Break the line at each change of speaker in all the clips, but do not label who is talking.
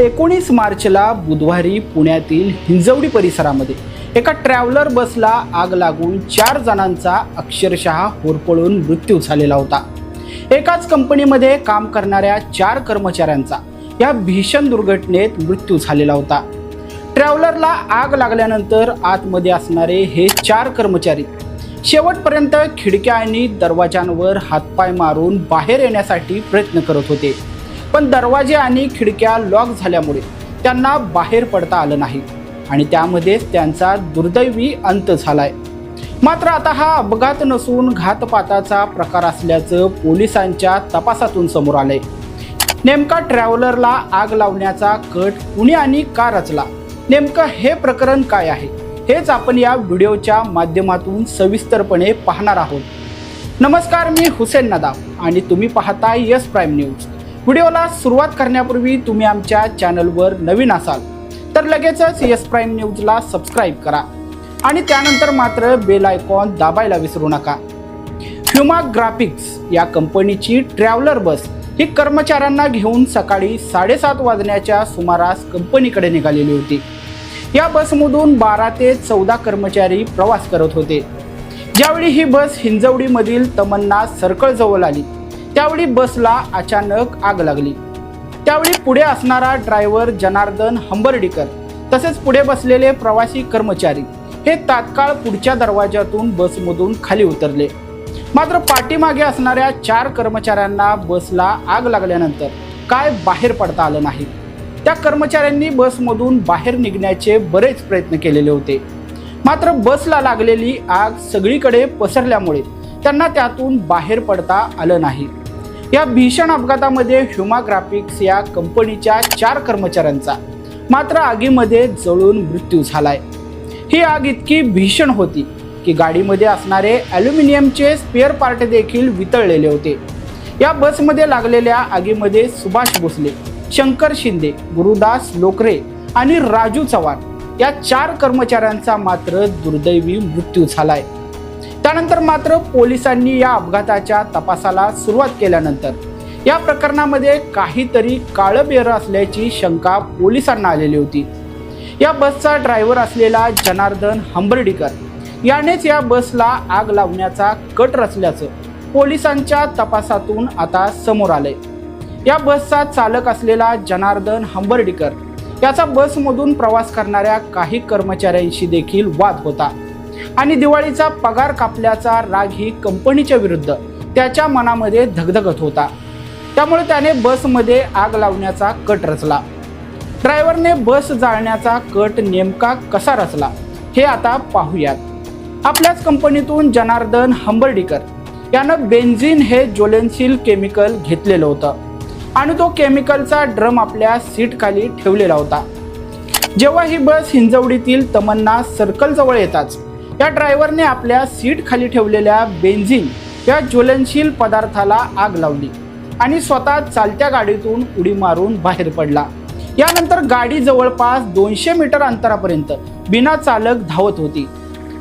एकोणीस मार्चला बुधवारी पुण्यातील हिंजवडी परिसरामध्ये एका ट्रॅव्हलर बसला आग लागून चार जणांचा अक्षरशः होरपळून मृत्यू झालेला होता. एकाच कंपनीमध्ये काम करणाऱ्या चार कर्मचाऱ्यांचा या भीषण दुर्घटनेत मृत्यू झालेला होता. ट्रॅव्हलरला आग लागल्यानंतर आतमध्ये असणारे हे चार कर्मचारी शेवटपर्यंत खिडक्या आणि दरवाजांवर हातपाय मारून बाहेर येण्यासाठी प्रयत्न करत होते. पण दरवाजे आणि खिडक्या लॉक झाल्यामुळे त्यांना बाहेर पडता आलं नाही. आणि त्यामध्येच त्यांचा दुर्दैवी अंत झालाय. मात्र आता हा अपघात नसून घातपाताचा प्रकार असल्याचं पोलिसांच्या तपासातून समोर आलंय. नेमका ट्रॅव्हलरला आग लावण्याचा कट कुणी आणि का रचला? नेमकं हे प्रकरण काय आहे? हेच आपण या व्हिडिओच्या माध्यमातून सविस्तरपणे पाहणार आहोत. नमस्कार मी हुसेन नदाब आणि तुम्ही पाहता यस प्राईम न्यूज. व्हिडिओला सुरुवात करण्यापूर्वी तुम्ही आमच्या चॅनलवर नवीन असाल तर लगेचच यस प्राईम न्यूजला सबस्क्राईब करा. आणि त्यानंतर मात्र बेल आयकॉन दाबायला विसरू नका. ह्युमा ग्राफिक्स या कंपनीची ट्रॅव्हलर बस ही कर्मचाऱ्यांना घेऊन सकाळी साडेसात वाजण्याच्या सुमारास कंपनीकडे निघालेली होती. या बसमधून बारा ते चौदा कर्मचारी प्रवास करत होते. ज्यावेळी ही बस हिंजवडीमधील तमन्ना सर्कलजवळ आली त्यावेळी बसला अचानक आग लागली. त्यावेळी पुढे असणारा ड्रायव्हर जनार्दन हंबर्डीकर तसेच पुढे बसलेले प्रवासी कर्मचारी हे तात्काळ पुढच्या दरवाजातून बसमधून खाली उतरले. मात्र पाठीमागे असणाऱ्या चार कर्मचाऱ्यांना बसला आग लागल्यानंतर काय बाहेर पडता आलं नाही. त्या कर्मचाऱ्यांनी बसमधून बाहेर निघण्याचे बरेच प्रयत्न केलेले होते. मात्र बसला लागलेली आग सगळीकडे पसरल्यामुळे त्यांना त्यातून बाहेर पडता आलं नाही. या भीषण अपघातामध्ये ह्युमा ग्राफिक्स या कंपनीच्या चार कर्मचाऱ्यांचा मात्र आगीमध्ये जळून मृत्यू झालाय. ही आग इतकी भीषण होती की गाडीमध्ये असणारे ॲल्युमिनियमचे स्पेअर पार्ट देखील वितळलेले होते. या बसमध्ये लागलेल्या आगीमध्ये सुभाष भोसले शंकर शिंदे गुरुदास लोकरे आणि राजू चव्हाण या चार कर्मचाऱ्यांचा मात्र दुर्दैवी मृत्यू झालाय. त्यानंतर मात्र पोलिसांनी या अपघाताच्या तपासाला सुरुवात केल्यानंतर या प्रकरणामध्ये काहीतरी काळं बेरं असल्याची शंका पोलिसांना आलेली होती. या बसचा ड्रायव्हर असलेला जनार्दन हंबर्डीकर यानेच या बसला आग लावण्याचा कट रचल्याचं पोलिसांच्या तपासातून आता समोर आलंय. या बसचा चालक असलेला जनार्दन हंबर्डीकर याचा बसमधून प्रवास करणाऱ्या काही कर्मचाऱ्यांशी देखील वाद होता. आणि दिवाळीचा पगार कापल्याचा राग ही कंपनीच्या विरुद्ध त्याच्या मनामध्ये धगधगत होता. त्यामुळे त्याने बसमध्ये आग लावण्याचा कट रचला. ड्रायव्हरने बस जाळण्याचा कट नेमका कसा रचला हे आता पाहूयात. आपल्याच कंपनीतून जनार्दन हंबर्डीकर यानं बेन्झिन हे ज्वलनशील केमिकल घेतलेलं होतं आणि तो केमिकलचा ड्रम आपल्या सीटखाली ठेवलेला होता. जेव्हा ही बस हिंजवडीतील तमन्ना सर्कलजवळ येताच या ड्रायव्हरने आपल्या सीट खाली ठेवलेल्या बेन्झिन या ज्वलनशील पदार्थाला आग लावली आणि स्वतः चालत्या गाडीतून उडी मारून बाहेर पडला. यानंतर गाडी जवळपास दोनशे मीटर अंतरापर्यंत बिना चालक धावत होती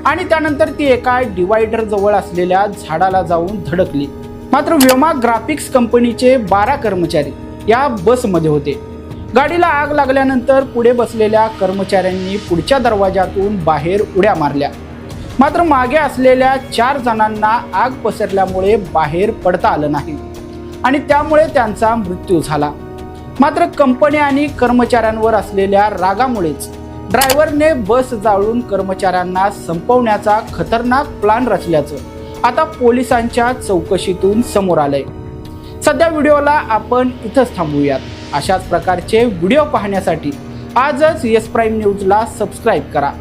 आणि त्यानंतर ती एका डिवायडर जवळ असलेल्या झाडाला जाऊन धडकली. मात्र व्योमा ग्राफिक्स कंपनीचे बारा कर्मचारी या बसमध्ये होते. गाडीला आग लागल्यानंतर पुढे बसलेल्या कर्मचाऱ्यांनी पुढच्या दरवाजातून बाहेर उड्या मारल्या. मात्र मागे असलेल्या चार जणांना आग पसरल्यामुळे बाहेर पडता आलं नाही. आणि त्यामुळे त्यांचा मृत्यू झाला. मात्र कंपनी आणि कर्मचाऱ्यांवर असलेल्या रागामुळेच ड्रायव्हरने बस जाळून कर्मचाऱ्यांना संपवण्याचा खतरनाक प्लान रचल्याचं आता पोलिसांच्या चौकशीतून समोर आलंय. सध्या व्हिडिओला आपण इथंच थांबूयात. अशाच प्रकारचे व्हिडिओ पाहण्यासाठी आजच येस प्राईम न्यूजला सबस्क्राईब करा.